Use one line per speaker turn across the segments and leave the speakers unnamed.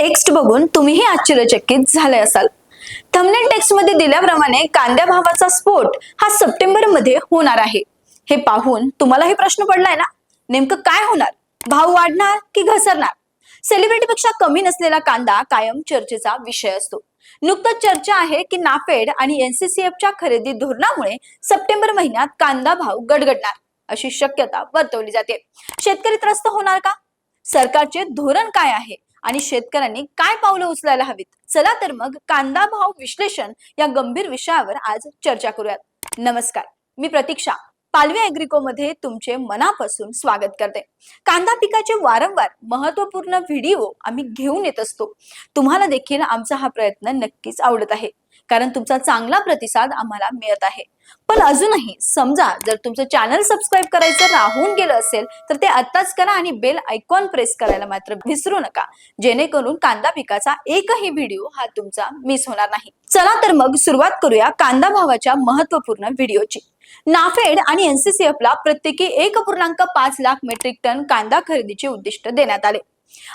Text बघून तुम्हीही आश्चर्यचकित झाले असाल. थंबनेल टेक्स्टमध्ये दिल्याप्रमाणे कांद्या भावाचा स्फोट हा सप्टेंबरमध्ये होणार आहे. हे पाहून तुम्हालाही प्रश्न पडलाय ना? नेमकं काय होणार? भाव वाढणार की घसरणार? सेलिब्रिटीपेक्षा कमी नसलेला कांदा कायम चर्चेचा विषय असतो. नुकतंच चर्चा आहे की नाफेड आणि एनसीसीएफच्या खरेदी धोरणामुळे सप्टेंबर महिन्यात कांदा भाव गडगडणार अशी शक्यता वर्तवली जाते. शेतकरी त्रस्त होणार का? सरकारचे धोरण काय आहे? आणि शेतकऱ्यांनी काय पावलं उचलायला हवीत? चला तर मग कांदा भाव विश्लेषण या गंभीर विषयावर आज चर्चा करूयात. नमस्कार मी प्रतीक्षा पालवी अॅग्रिको मध्ये तुमचे मनापासून स्वागत करते. कांदा पिकाचे वारंवार महत्त्वपूर्ण व्हिडिओ आम्ही घेऊन येत असतो. तुम्हाला देखील आमचा हा प्रयत्न नक्कीच आवडत आहे. कारण तुमचा चांगला प्रतिसाद आम्हाला मिळत आहे. पण अजूनही समजा जर तुमचं चॅनल सबस्क्राईब करायचं राहून गेलं असेल तर ते आत्ताच करा आणि बेल आयकॉन प्रेस करायला मात्र विसरू नका. जेणेकरून कांदा पिकाचा एकही व्हिडिओ हा तुमचा मिस होणार नाही. चला तर मग सुरुवात करूया कांदा भावाच्या महत्त्वपूर्ण व्हिडिओची नाफेड आणि एनसीसीएफ ला प्रत्येकी एक पूर्णांक पाच लाख मेट्रिक टन कांदा खरेदीचे उद्दिष्ट देण्यात आले.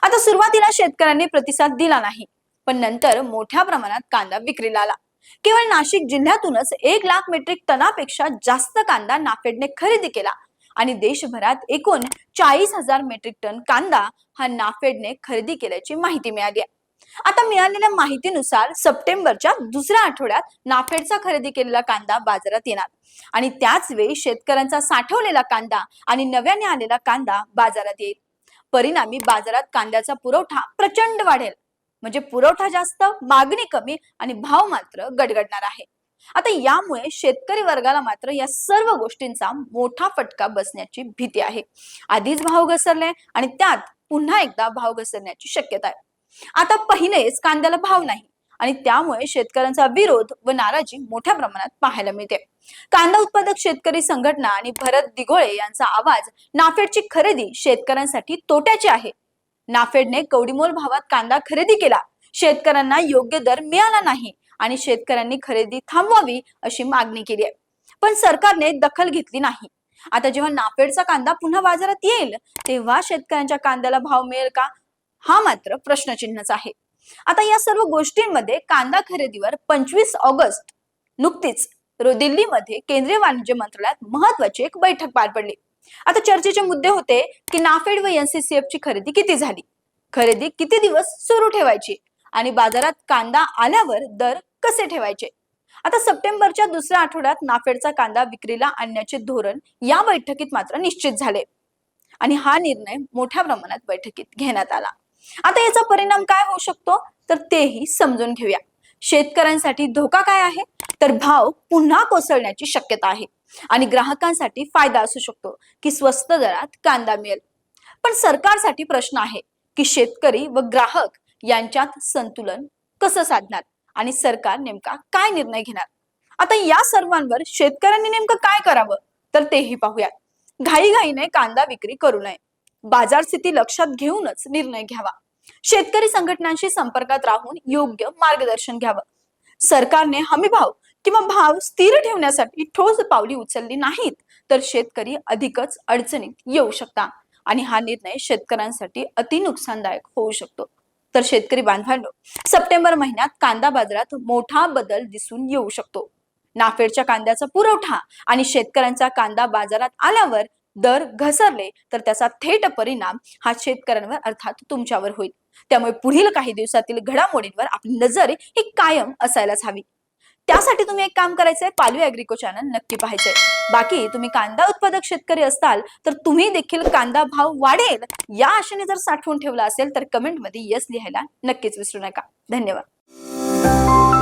आता सुरुवातीला शेतकऱ्यांनी प्रतिसाद दिला नाही पण नंतर मोठ्या प्रमाणात कांदा विक्रीला आला. केवळ नाशिक जिल्ह्यातूनच एक लाख मेट्रिक टनापेक्षा जास्त कांदा नाफेडने खरेदी केला. आणि देशभरात एकूण चाळीस हजार मेट्रिक टन कांदा हा नाफेडने खरेदी केल्याची माहिती मिळाली आहे. आता मिळालेल्या माहितीनुसार सप्टेंबरच्या दुसऱ्या आठवड्यात नाफेडचा खरेदी केलेला कांदा बाजारात येणार. आणि त्याच वेळी शेतकऱ्यांचा साठवलेला कांदा आणि नव्याने आलेला कांदा बाजारात येईल. परिणामी बाजारात कांद्याचा पुरवठा प्रचंड वाढेल. म्हणजे पुरवठा जास्त मागणी कमी आणि भाव मात्र गडगडणार आहे. आता यामुळे शेतकरी वर्गाला मात्र या सर्व गोष्टींचा मोठा फटका बसण्याची भीती आहे. आधीच भाव घसरले आणि त्यात पुन्हा एकदा भाव घसरण्याची शक्यता आहे. आता पहिलेच कांद्याला भाव नाही आणि त्यामुळे शेतकऱ्यांचा विरोध व नाराजी मोठ्या प्रमाणात पाहायला मिळते. कांदा उत्पादक शेतकरी संघटना आणि भरत दिघोळे यांचा आवाज नाफेडची खरेदी शेतकऱ्यांसाठी तोट्याची आहे. नाफेडने कवडीमोल भावात कांदा खरेदी केला. शेतकऱ्यांना योग्य दर मिळाला नाही आणि शेतकऱ्यांनी खरेदी थांबवावी अशी मागणी केली आहे. पण सरकारने दखल घेतली नाही. आता जेव्हा नाफेडचा कांदा पुन्हा बाजारात येईल तेव्हा शेतकऱ्यांच्या कांद्याला भाव मिळेल का? हा मात्र प्रश्नचिन्हच आहे. आता या सर्व गोष्टींमध्ये कांदा खरेदीवर पंचवीस ऑगस्ट नुकतीच दिल्लीमध्ये केंद्रीय वाणिज्य मंत्रालयात महत्वाची एक बैठक पार पडली. आता चर्चेचे मुद्दे होते की नाफेड व एनसीसीएफ ची खरेदी किती झाली? खरेदी किती दिवस सुरू ठेवायची? आणि बाजारात कांदा आल्यावर दर कसे ठेवायचे? आता सप्टेंबरच्या दुसऱ्या आठवड्यात नाफेडचा कांदा विक्रीला आणण्याचे धोरण या बैठकीत मात्र निश्चित झाले. आणि हा निर्णय मोठ्या प्रमाणात बैठकीत घेण्यात आला. आता याचा परिणाम काय होऊ शकतो? तर तेही समजून घेऊया. शेतकऱ्यांसाठी धोका काय आहे? तर भाव पुन्हा कोसळण्याची शक्यता आहे. आणि ग्राहकांसाठी फायदा असू शकतो की स्वस्त दरात कांदा मिळेल. पण सरकारसाठी प्रश्न आहे की शेतकरी व ग्राहक यांच्यात संतुलन कसं साधणार आणि सरकार नेमका काय निर्णय घेणार? आता या सर्वांवर शेतकऱ्यांनी नेमकं काय करावं? तर तेही पाहूयात. घाईघाईने कांदा विक्री करू नये. बाजार स्थिती लक्षात घेऊनच निर्णय घ्यावा. शेतकरी संघटनांशी संपर्कात राहून योग्य मार्गदर्शन घ्यावं. सरकारने हमी भाव किंवा भाव स्थिर ठेवण्यासाठी ठोस पावली उचलली नाहीत तर शेतकरी अधिकच अडचणीत येऊ शकता. आणि हा निर्णय शेतकऱ्यांसाठी अति नुकसानदायक होऊ शकतो. तर शेतकरी बांधवांनो सप्टेंबर महिन्यात कांदा बाजारात मोठा बदल दिसून येऊ शकतो. नाफेडच्या कांद्याचा पुरवठा आणि शेतकऱ्यांचा कांदा बाजारात आल्यावर दर घसरले तर त्याचा थेट परिणाम हा शेतकऱ्यांवर अर्थात तुमच्यावर होईल. त्यामुळे पुढील काही दिवसातील घडामोडींवर आपली नजर ही कायम असायलाच हवी. त्यासाठी तुम्ही एक काम करायचंय पालवी अॅग्रिको चॅनल नक्की पाहायचंय. बाकी तुम्ही कांदा उत्पादक शेतकरी असताल तर तुम्ही देखील कांदा भाव वाढेल या आशेने जर साठवून ठेवला असेल तर कमेंटमध्ये यस लिहायला नक्कीच विसरू नका. धन्यवाद.